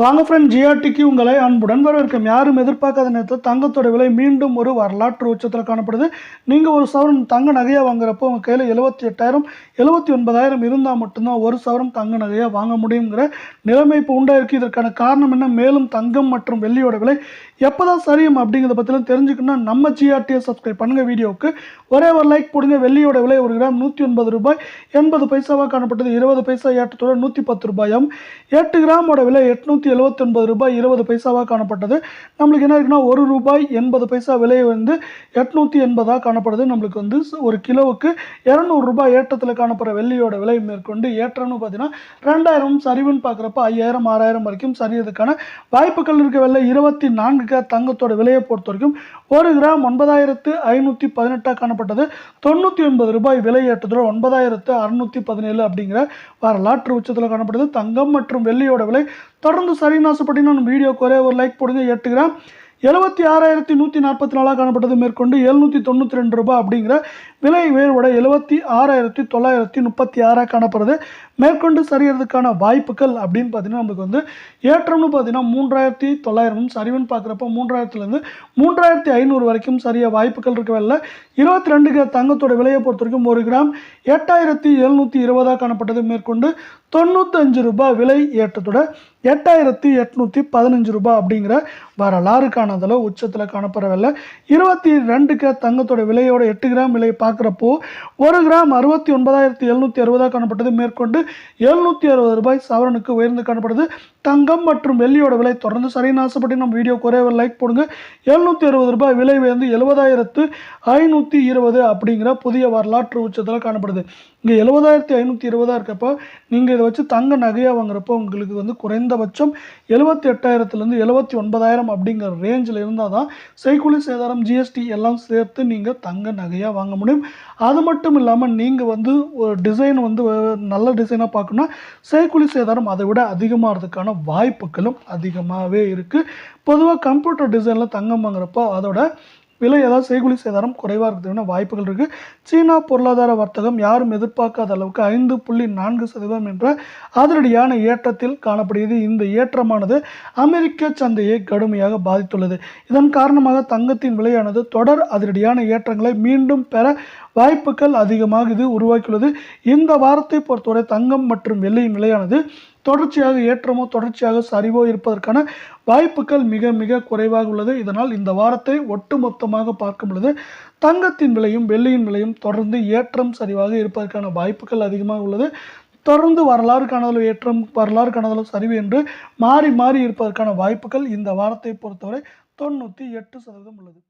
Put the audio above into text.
வாங்க ஃப்ரெண்ட் ஜிஆர்டிக்கு உங்களை அன்புடன் வரவேற்கும். யாரும் எதிர்பார்க்காத நேரத்தில் தங்கத்தோட விலை மீண்டும் ஒரு வரலாற்று உச்சத்தில் காணப்படுது. நீங்கள் ஒரு சவரன் தங்க நகையாக வாங்குறப்போ உங்கள் கையில் எழுபத்தி எட்டாயிரம் எழுபத்தி ஒன்பதாயிரம் இருந்தால் மட்டும்தான் ஒரு சவரன் தங்க நகையாக வாங்க முடியுங்கிற நிலைமை இப்போ உண்டாயிருக்கு. இதற்கான காரணம் என்ன? மேலும் தங்கம் மற்றும் வெள்ளியோட விலை எப்போதான் சரியும் அப்படிங்கிறத பற்றிலாம் தெரிஞ்சுக்கணும்னா நம்ம ஜிஆர்டியை சப்ஸ்கிரைப் பண்ணுங்கள் வீடியோவுக்கு. ஒரே ஒரு லைக் போடுங்க. வெள்ளியோட விலை ஒரு கிராம் நூற்றி ஒன்பது ரூபாய். எண்பது பைசாவாக காணப்பட்டது? இருபது பைசா ஏற்றத்தோட நூற்றி பத்து ரூபாயும். எட்டு கிராமோட விலை எட்நூற்றி எழுபத்தி ஒன்பது ரூபாய் இருபது பைசாவாக காணப்பட்டது. நம்மளுக்கு என்ன இருக்குன்னா ஒரு ரூபாய் எண்பது பைசா விலை வந்து எட்நூற்றி எண்பதாக காணப்படுது. நம்மளுக்கு வந்து ஒரு கிலோவுக்கு இரநூறு ரூபாய் ஏற்றத்தில் காணப்படுற வெள்ளியோட விலை மேற்கொண்டு ஏற்றம்னு பார்த்தீங்கன்னா ரெண்டாயிரம் சரிவுன்னு பார்க்குறப்ப ஐயாயிரம் ஆறாயிரம் வரைக்கும் சரியதுக்கான வாய்ப்புகள் இருக்க வெள்ளை இருபத்தி நான்கு கேரட் தங்கத்தோட விலையை பொறுத்த வரைக்கும் ஒரு கிராம் ஒன்பதாயிரத்து ஐநூற்றி பதினெட்டாக காணப்பட்டது. தொண்ணூற்றி ஒன்பது ரூபாய் விலை ஏற்றத்தோட ஒன்பதாயிரத்து அறுநூற்றி பதினேழு அப்படிங்கிற வரலாற்று உச்சத்தில் காணப்படுது. தங்கம் மற்றும் வெள்ளியோட விலை தொடர்ந்து சரின்னு ஆசைப்பட்டீங்கன்னா நம்ம வீடியோக்கு ஒரே ஒரு லைக் போடுங்க. எட்டு கிராம் எழுபத்தி ஆறாயிரத்தி நூற்றி நாற்பத்தி நாலாக காணப்பட்டது. மேற்கொண்டு எழுநூற்றி தொண்ணூற்றி ரெண்டு ரூபாய் அப்படிங்கிற விலை உயர்வோட எழுபத்தி ஆறாயிரத்தி தொள்ளாயிரத்தி முப்பத்தி ஆறாக காணப்படுறது மேற்கொண்டு சரியறதுக்கான வாய்ப்புகள் அப்படின்னு பார்த்தீங்கன்னா நமக்கு வந்து ஏற்றம்னு பார்த்தீங்கன்னா மூன்றாயிரத்தி தொள்ளாயிரம் சரிவுன்னு பார்க்குறப்ப மூன்றாயிரத்துலேருந்து மூன்றாயிரத்தி ஐநூறு வரைக்கும் சரிய வாய்ப்புகள் இருக்கவில்லை இருபத்தி ரெண்டு கிராம் தங்கத்தோட விலையை பொறுத்த வரைக்கும் ஒரு கிராம் எட்டாயிரத்தி எழுநூற்றி இருபதாக காணப்பட்டது. மேற்கொண்டு தொண்ணூத்தஞ்சு ரூபாய் விலை ஏற்றத்தோட எட்டாயிரத்தி எட்நூற்றி பதினஞ்சு ரூபாய் அப்படிங்கிற வரலாறு காணதில் உச்சத்தில் காணப்படவில்லை. இருபத்தி ரெண்டு கே தங்கத்தோட விலையோட எட்டு கிராம் விலையை பார்க்குறப்போ ஒரு கிராம் அறுபத்தி ஒன்பதாயிரத்தி எழுநூற்றி அறுபதாக காணப்பட்டது. மேற்கொண்டு எழுநூற்றி அறுபது ரூபாய் சவரனுக்கு உயர்ந்து காணப்படுது. தங்கம் மற்றும் வெள்ளியோட விலை தொடர்ந்து சரின்னு ஆசைப்பட்டு நம்ம வீடியோ ஒரே லைக் போடுங்க. எழுநூற்றி அறுபது ரூபாய் விலை உயர்ந்து எழுபதாயிரத்து ஐநூற்றி இருபது அப்படிங்கிற புதிய வரலாற்று உச்சத்தில் காணப்படுது. இங்கே எழுபதாயிரத்தி ஐநூற்றி இருபதாக இருக்கப்போ நீங்கள் இதை வச்சு தங்க நகையாக வாங்குறப்போ உங்களுக்கு வந்து குறைந்த குறைந்தபட்சம் எழுபத்தி எட்டாயிரத்துலேருந்து எழுபத்தி ஒன்பதாயிரம் அப்படிங்கிற ரேஞ்சில் இருந்தால் தான் செய்கூலி சேதாரம் ஜிஎஸ்டி எல்லாம் சேர்த்து நீங்கள் தங்க நகையாக வாங்க முடியும். அது மட்டும் இல்லாமல் நீங்கள் வந்து ஒரு டிசைன் வந்து நல்ல டிசைனாக பார்க்கணும்னா செய்கூலி சேதாரம் அதை விட அதிகமாகிறதுக்கான வாய்ப்புகளும் அதிகமாகவே இருக்குது பொதுவாக கம்ப்யூட்டர் டிசைனில் தங்கம் வாங்குறப்போ அதோட விலை ஏதாவது செய்கூலி சேதாரம் குறைவாக இருக்கிறதுக்கான வாய்ப்புகள் இருக்குது சீனா பொருளாதார வர்த்தகம் யாரும் எதிர்பார்க்காத அளவுக்கு ஐந்து புள்ளி நான்கு சதவீதம் என்ற அதிரடியான ஏற்றத்தில் காணப்படுகிறது. இந்த ஏற்றமானது அமெரிக்க சந்தையை கடுமையாக பாதித்துள்ளது. இதன் காரணமாக தங்கத்தின் விலையானது தொடர் அதிரடியான ஏற்றங்களை மீண்டும் பெற வாய்ப்புகள் அதிகமாக இது உருவாக்கியுள்ளது. இந்த வாரத்தை பொறுத்தவரை தங்கம் மற்றும் வெள்ளியின் விலையானது தொடர்ச்சியாக ஏற்றமோ தொடர்ச்சியாக சரிவோ இருப்பதற்கான வாய்ப்புகள் மிக மிக குறைவாக உள்ளது. இதனால் இந்த வாரத்தை ஒட்டுமொத்தமாக பார்க்கும் பொழுது தங்கத்தின் விலையும் வெள்ளியின் விலையும் தொடர்ந்து ஏற்றம் சரிவாக இருப்பதற்கான வாய்ப்புகள் அதிகமாக உள்ளது. தொடர்ந்து வரலாறு காணதலும் ஏற்றம் வரலாறு காணதலும் சரிவு என்று மாறி மாறி இருப்பதற்கான வாய்ப்புகள் இந்த வாரத்தை பொறுத்தவரை தொண்ணூற்றி எட்டு சதவீதம் உள்ளது.